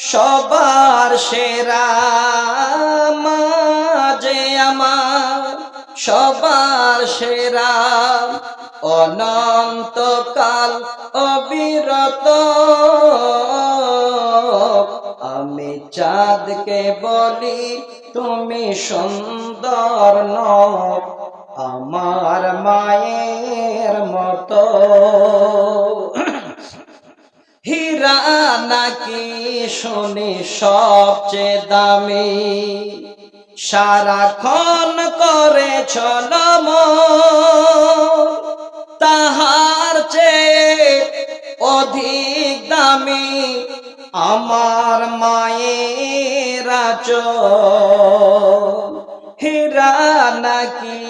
সবার সেরা মা যে আমার, সবার সেরা অনন্তকাল অবিরত। আমি চাঁদকে বলি, তুমি সুন্দর ন আমার মায়ের মতো। নাকি শুনি সবচেয়ে দামি? সারাক্ষণ করে ছলম তাহার চেয়ে অধিক দামি আমার মায়ের আঁচল। হীরা নাকি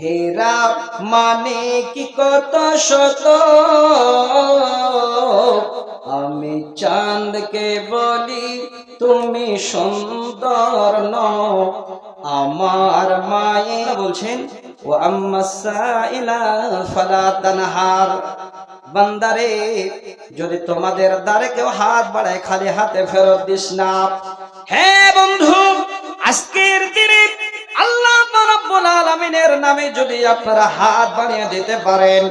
হেরা মানে কি কত শত? আমি চাঁদকে বলি, তুমি সুন্দর ন আমার মায়ের বলছেন, ও আম্মা ফালা তানহার। বান্দারে, যদি তোমাদের দ্বারে কেউ হাত বাড়ায়, খালি হাতে ফেরত দিস না। হ্যাঁ বন্ধু, আজকের আলামিনের নামে যদি আপনারা হাত বানিয়ে দিতে পারেন,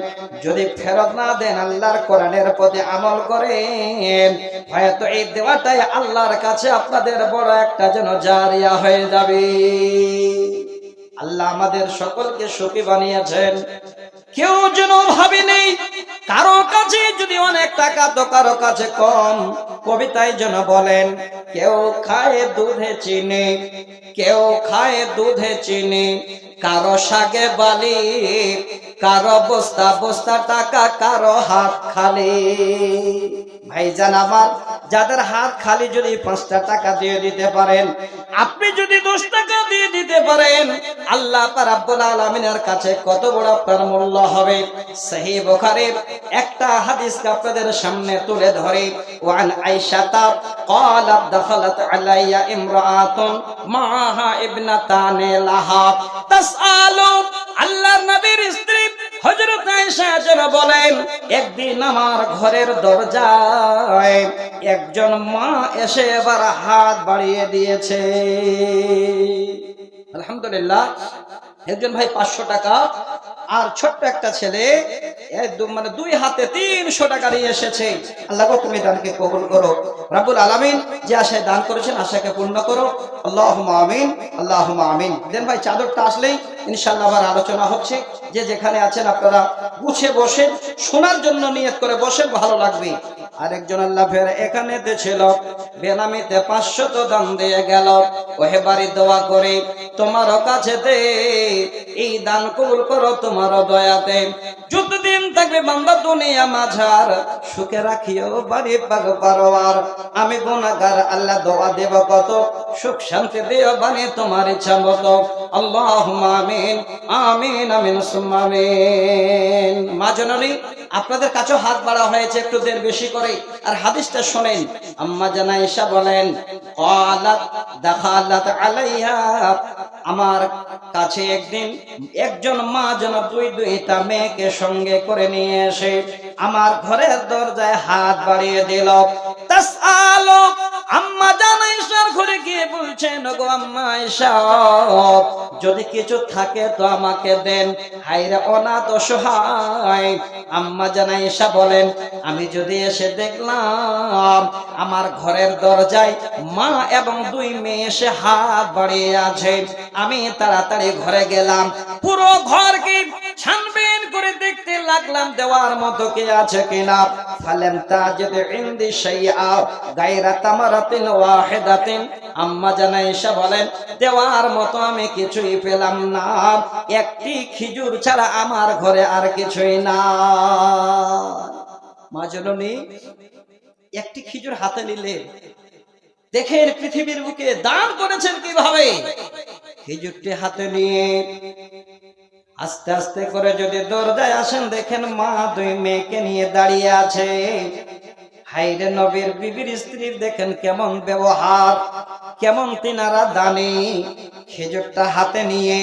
যদি ফেরত না দেন আল্লাহর কোরআনের প্রতি আমল করেন, হয়তো এই দেওয়াটাই আল্লাহর কাছে আপনাদের বড় একটা যেন জারিয়া হয়ে যাবে। আল্লাহ আমাদের সকলকে সুখী বানিয়েছেন। কেউ যেন ভাবে নেই কারও কাছে যদি অনেক টাকা তো কারও কাছে কম। কবিতায় যেন বলেন, কেউ খায় দুধে চিনি, কেউ খায় দুধে চিনি, কারও শাকে বালি, কারও বস্তা বস্তা টাকা, কারও হাত খালি। ভাইজান আমার যাদের হাত খালি যদি পাঁচটা টাকা দিয়ে দিতে পারেন আপনি যদি দশ টাকা দিয়ে দিতে পারেন আল্লাহ রাব্বুল আলামিনের কাছে কত বড় আপনার মূল্য হবে সহি বুখারীর একটা হাদিস আপনাদের সামনে তুলে ধরে ওয়ান আয়েশাতা قالت دخلت علي امرأة معها ابنتان لها تسأل আল্লাহর নবীর স্ত্রী যেন বলেন, একদিন আমার ঘরের দরজায় একজন মা এসে এবার হাত বাড়িয়ে দিয়েছে। আলহামদুলিল্লাহ, একজন ভাই পাঁচশো টাকা, আর ছোট্ট একটা ছেলে মানে দুই হাতে তিনশো টাকা নিয়ে এসেছে। আল্লাহ তুমি দানকে কবুল করো। রাব্বুল আলামিন যে আশায় দান করেছেন, আশাকে পূর্ণ করো। আল্লাহ আমিন আল্লাহ আমিন। দেন ভাই, চাদরটা আসলেই ইনশাল্লাহ আবার আলোচনা হচ্ছে। যে যেখানে আছেন, আপনারা গুছে বসেন, শোনার জন্য নিয়ত করে বসেন, ভালো লাগবে। আরেকজন আল্লাহ ফের এখানে ছিল বেনামিতে পাঁচশো তো দান দিয়ে গেল। ওহে বাড়ি দোয়া করে তোমার কাছে দে এই দান কবুল করো তোমার দয়াতে যতদিন থাকবে বান্দা দুনিয়া মাঝার সুখে রাখিও বাড়ি পাগ পারোয়ার আমি গুনাহগার আল্লাহ দোয়া দেব কত সুখ শান্তি দিও বানি তোমার ইচ্ছা মতো আল্লাহ আমিন আমিন আমিন সুম্মা আমিন মা জননী আপনাদের কাছেও হাত বাড়া হয়েছে একটু দের বেশি করে আর হাদিসটা শোনেন আম্মা জানা ঈশা বলেন قالت دخلت আলাইহা আমার কাছে একদিন একজন মা যেন দুই দুইটা মেয়েকে সঙ্গে করে নিয়ে এসে আমার ঘরের দরজায় হাত বাড়িয়ে দিল। আম্মা জানা আয়েশার ঘরে গিয়ে বলছেন, গো আম্মা আয়েশা যদি কিছু থাকে তো আমাকে দেন। হাইরে অনাথ অসহায় আম্মা জানা আয়েশা বলেন, আমি যদি এসে দেখলাম আমার ঘরের দরজায় মা এবং দুই মেয়ে এসে হাত বাড়িয়ে আছে, আমি তাড়াতাড়ি ঘরে গেলাম। পুরো ঘরকে ছানবেন করে দেখতে লাগলাম দেওয়ার মতো কে আছে কিনা। ফালেম তাজিদ ইনদি শাইআ, গায়রা তামারাতিন ওয়াহিদাতিন। আম্মা জানা এসে বলেন, দেওয়ার মতো আমি কিছুই পেলাম না। একটি খিজুর ছাড়া আমার ঘরে আর কিছুই না মা একটি খিজুর হাতে নিলে দেখেন পৃথিবীর বুকে দান করেছেন কীভাবে? খেজুরটি হাতে নিয়ে আস্তে আস্তে করে যদি দরজায় আসেন, দেখেন মা দুই মেয়েকে নিয়ে দাঁড়িয়ে আছে। হাইরে নবীর বিবির স্ত্রীর দেখেন কেমন ব্যবহার, কেমন তিনারা দানে। খেজুরটা হাতে নিয়ে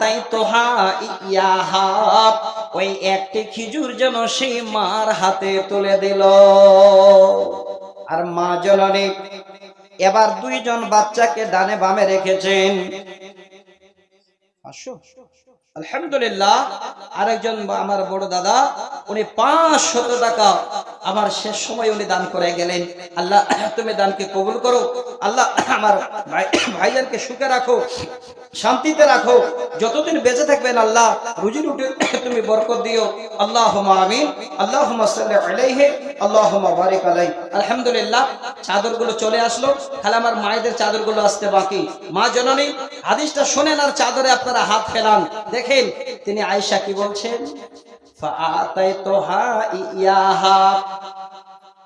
তাই তোহা ওই একটি খিজুর যেন সেই মার হাতে তুলে দিল। আর মা জননী, এবার দুইজন বাচ্চাকে ডানে বামে রেখেছেন। পাঁচশো? আলহামদুলিল্লাহ, আরেকজন আমার বড় দাদা, উনি পাঁচশত টাকা আমার শেষ সময় উনি দান করে গেলেন। আল্লাহ, তুমি দানকে কবুল করো। আল্লাহ, আমার ভাই ভাইজানকে সুখে রাখো। শান্তিতে রাখো। যতদিন বেঁচে থাকবেন আল্লাহ রুজি রুটি তুমি বরকত দিও। আল্লাহ আমিন আল্লাহ আলাইহি আল্লাহ বারিক আলাই আলহামদুলিল্লাহ, চাদরগুলো চলে আসলো। খালি আমার মায়েদের চাদরগুলো আসতে বাকি। মা জননী, হাদিসটা শোনেন আর চাদরে আপনারা হাত ফেলান। দেখেন, তিনি আয়েশা কি বলছেন?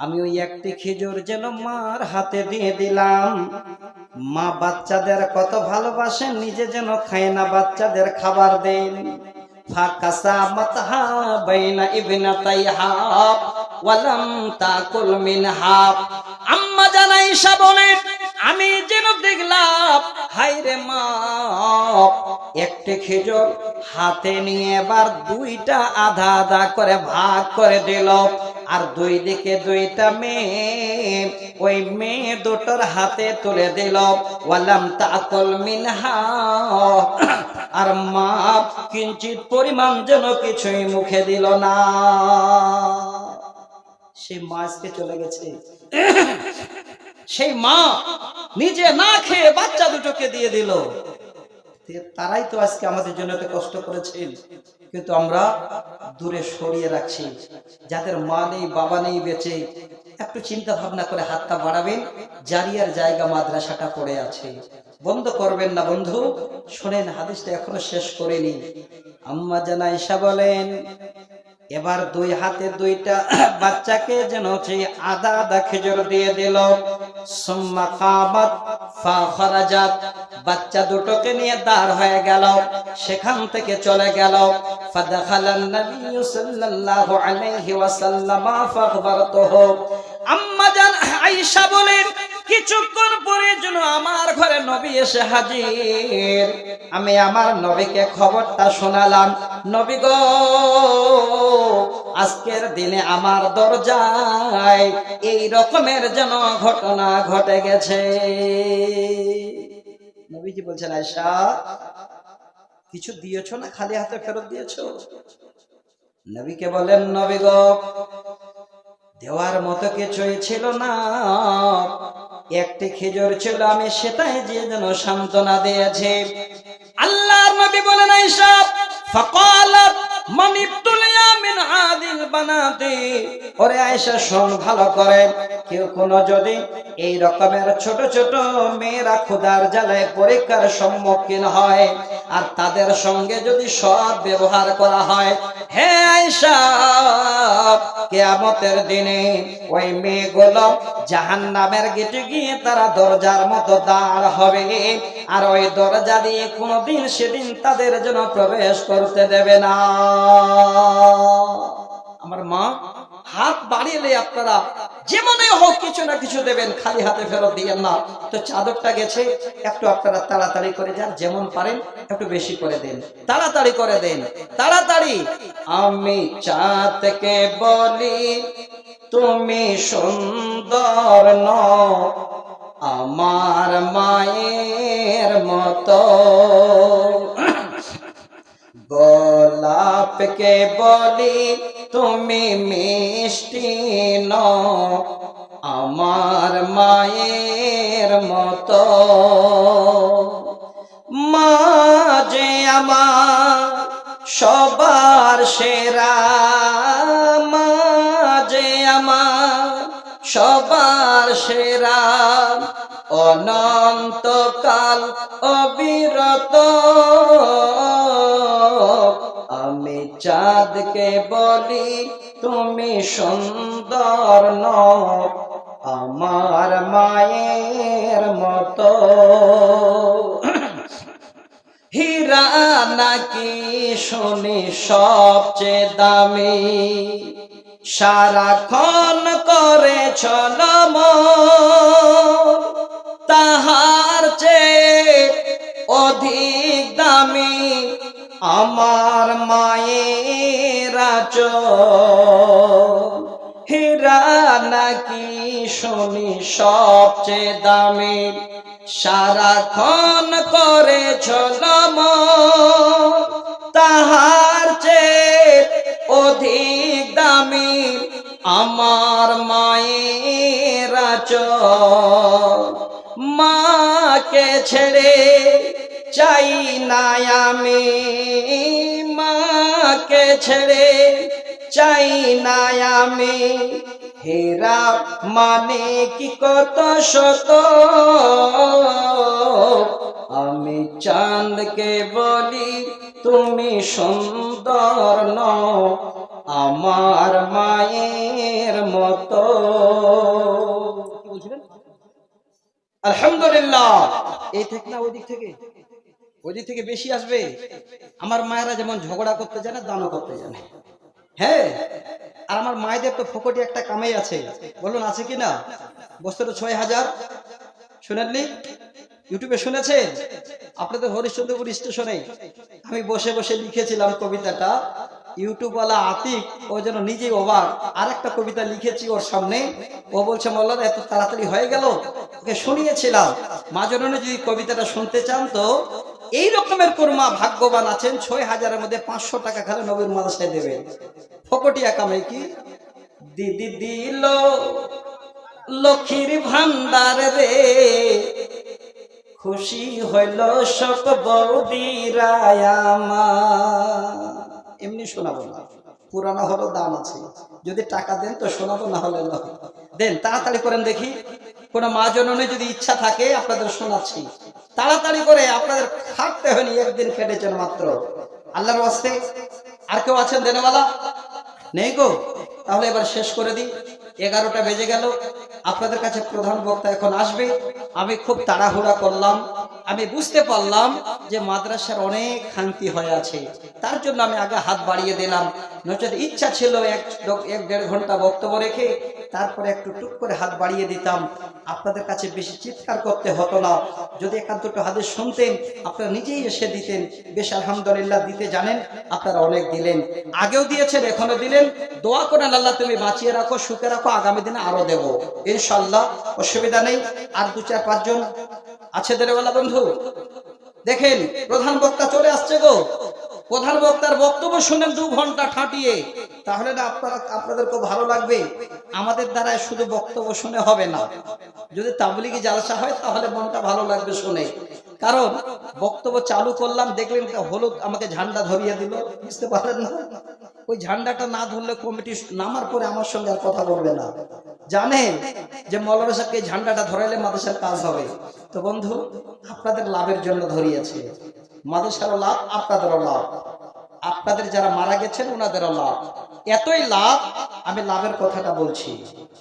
আমি ওই একটি খেজুর যেন মার হাতে দিয়ে দিলাম। মা বাচ্চাদের কত ভালোবাসেন নিজে যেন খায় না বাচ্চাদের খাবার দেন। ফাকাসা মাতহা বাইনা ইবনাতাইহা ওয়ালাম তাকুল মিনহা। আম্মা জানাইশা বলেন আমি যেন দেখলাম হাইরে মা, একটি খেজুর হাতে নিয়ে এবার দুইটা আধা আধা করে ভাগ করে দিল, আর দুই দিকে দুইটা মেয়ে, ওই মেয়ে দুটোর হাতে তুলে দিল, ওয়ালাম তাকল মিনহা। আর মা কিঞ্চিত পরিমাণ যেন কিছুই মুখে দিল না। সেই মাছকে চলে গেছে। সেই মা নিজে না খেয়ে বাচ্চা দুটোকে দিয়ে দিল। তারাই তো আজকে আমাদের জন্য এত কষ্ট করেছেন। কিন্তু আমরা দূরে সরিয়ে রাখছি। যাদের মা নেই, বাবা নেই বেঁচে, একটু চিন্তা ভাবনা করে হাতটা বাড়াবেন। জারিয়ার জায়গা মাদ্রাসাটা পড়ে আছে। বন্ধ করবেন না বন্ধু। শোনেন, হাদিসটা এখনও শেষ করেনি। আম্মা জানা ঈশা বলেন এবার দুই হাতে দুইটা বাচ্চাকে যেন সেই আদা আদা খেজুর দিয়ে দিল। সুম্মা কামাত ফা খরাজাত। বাচ্চা দুটোকে নিয়ে দাঁড় হয়ে গেল, সেখান থেকে চলে গেল। ফাদাখালান নবী সাল্লাল্লাহু আলাইহি ওয়াসাল্লাম ফাখবারতুহু। আম্মা জান আয়েশা বলেন কিছুক্ষণ পরে যেন আমার ঘরে নবী এসে হাজির। আমি আমার নবীকে খবরটা শোনালাম, নবী গো, আজকের দিনে আমার দরজায় এই রকমের যেন ঘটনা ঘটে গেছে। নবীজি বলছেন আয়সা কিছু দিয়েছ না খালি হাতে ফেরত দিয়েছ? নবীকে বলেন নবী গো, দেওয়ার মতো কিছুই ছিল না। একটি খেজুর ছিল আমি সেটাই যে যেন সান্ত্বনা দিয়েছে। আল্লাহর নবী বলেন এইসব ফকালত তাদের সঙ্গে যদি সৎ ব্যবহার করা হয়, হে কেয়ামতের দিনে ওই মেয়েগুলো জাহান নামের গেটে গিয়ে তারা দরজার মতো দাঁড় হবে আর ওই দরজা দিয়ে কোনোদিন সেদিন তাদের জন্য প্রবেশ করতে দেবে না। আমার মা, হাত বাড়িয়ে আপনারা যেমনই হোক কিছু না কিছু দেবেন, খালি হাতে ফেরত দিয়েন না। তো চাদরটা গেছে, একটু আপনারা তাড়াতাড়ি করে যান, যেমন পারেন, একটু বেশি করে দেন। তাড়াতাড়ি করে দেন, তাড়াতাড়ি। আমি চাঁদকে বলি, তুমি সুন্দর ন আমার মায়ের মতো। গোলাপকে বলি, তুমি মিষ্টি ন আমার মায়ের মতো। মা যে আমার সবার সেরা, মা যে আমার সবার সেরা, অনন্তকাল অবিরত। চাঁদকে বলি, তুমি সুন্দর ন আমার মায়ের মতো। হীরা নাকি শুনি সবচেয়ে দামি? সারাক্ষণ করে চলম আমার মায়ের হীরা নাকি শুনি সবচেয়ে দামি? সারাক্ষণ করে ঝলম তাহার চেয়ে অধিক দামি আমার মায়ের মাকে ছেড়ে আমি মাকে ছেড়ে চাই না আমি হেরা মানে কি কত শত? আমি চাঁদকে বলি তুমি সুন্দর ন আমার মায়ের মতো। আলহামদুলিল্লাহ। এই থেকে না, ওই দিক থেকে? ওই থেকে বেশি আসবে। আমার মায়েরা যেমন ঝগড়া করতে জানে, দানও করতে জানে। হ্যাঁ? আর আমার মায়েদের তো ফকটি একটা কামাই আছে। বলুন, আছে কি না? বস্তুটা ছয় হাজার। শুনেননি? ইউটিউবে শুনেছেন? আপনাদের হরিশ্চন্দ্রপুর স্টেশনে আমি বসে বসে লিখেছিলাম কবিতাটা। ইউটিউবওয়ালা আতিক, ও যেন নিজেই অবাক। আর একটা কবিতা লিখেছি ওর সামনে। ও বলছে মোল্লাদা এত তাড়াতাড়ি হয়ে গেল? ওকে শুনিয়েছিলাম। মা যদি কবিতাটা শুনতে চান তো এই রকমের কোরমা ভাগ্যবান আছেন, ছয় হাজারের মধ্যে পাঁচশো টাকা খালে নবীর মাদ্রাসায় দেবে। ফকটিয়া কামাই কি? দিদি দিল লক্ষ্মীর ভান্ডার রে, খুশি হইল সব বৌদিরায়ামা এমনি শোনাবো না, পুরানো হলো দাম আছে। যদি টাকা দেন তো শোনাবো, না হলে। দেন, তাড়াতাড়ি করেন দেখি। কোন মা জননে যদি ইচ্ছা থাকে, আপনাদের শোনাচ্ছি। তাড়াতাড়ি করে আপনাদের খাটতে হয়নি, একদিন কেটেছেন মাত্র। আল্লাহর বাস্তে আর কেউ আছেন দেনেওয়ালা? নেই গো। তাহলে এবার শেষ করে দিই। এগারোটা বেজে গেল। আপনাদের কাছে প্রধান বক্তা এখন আসবে। আমি খুব তাড়াহুড়া করলাম। আমি বুঝতে পারলাম যে মাদ্রাসার অনেক খান্তি হয়ে আছে। তার জন্য আমি আগে হাত বাড়িয়ে দিলাম। নচেত ইচ্ছা ছিল এক এক দেড় ঘণ্টা বক্তব্য রেখে তারপরে একটু টুক করে হাত বাড়িয়ে দিতাম। আপনাদের কাছে বেশি চিৎকার করতে হতো না। যদি একান্ত হাদিস শুনতেন, আপনারা নিজেই এসে দিতেন। বেশ আলহামদুলিল্লাহ, দিতে জানেন, আপনারা অনেক দিলেন। আগেও দিয়েছেন, এখনও দিলেন। দোয়া করেন আল্লাহ, তুমি বাঁচিয়ে রাখো, সুখে রাখো, আগামী দিনে আরও দেব। ইনশাল্লাহ অসুবিধা নেই। আর দু চার পাঁচজন আছে দেরেওয়ালা বন্ধু। দেখেন, প্রধান বক্তা চলে আসছে গো। প্রধান বক্তার বক্তব্য শুনেন দু ঘণ্টা ঠাটিয়ে তাহলে না আপনারা আপনাদের খুব ভালো লাগবে। আমাদের দ্বারা শুধু বক্তব্য শুনে হবে না। যদি তাবলিগি জালসা হয়, তাহলে মনটা ভালো লাগবে শুনে। কারণ, বক্তব্য চালু করলাম, দেখলেন হলুদ আমাকে ঝান্ডা ধরিয়ে দিল। বুঝতে পারলেন না? ওই ঝান্ডাটা না ধরলে কমিটি নামার পরে আমার সঙ্গে আর কথা বলবে না। জানেন যে মৌলানা সাহেবকে ঝান্ডাটা ধরাইলে মাদ্রাসার কাজ হবে। তো বন্ধু, আপনাদের লাভের জন্য ধরিয়েছে। মাদ্রাসারও লাভ, আপনাদেরও লাভ। আপনাদের যারা মারা গেছেন ওনাদেরও লাভ। এতই লাভ, আমি লাভের কথাটা বলছি।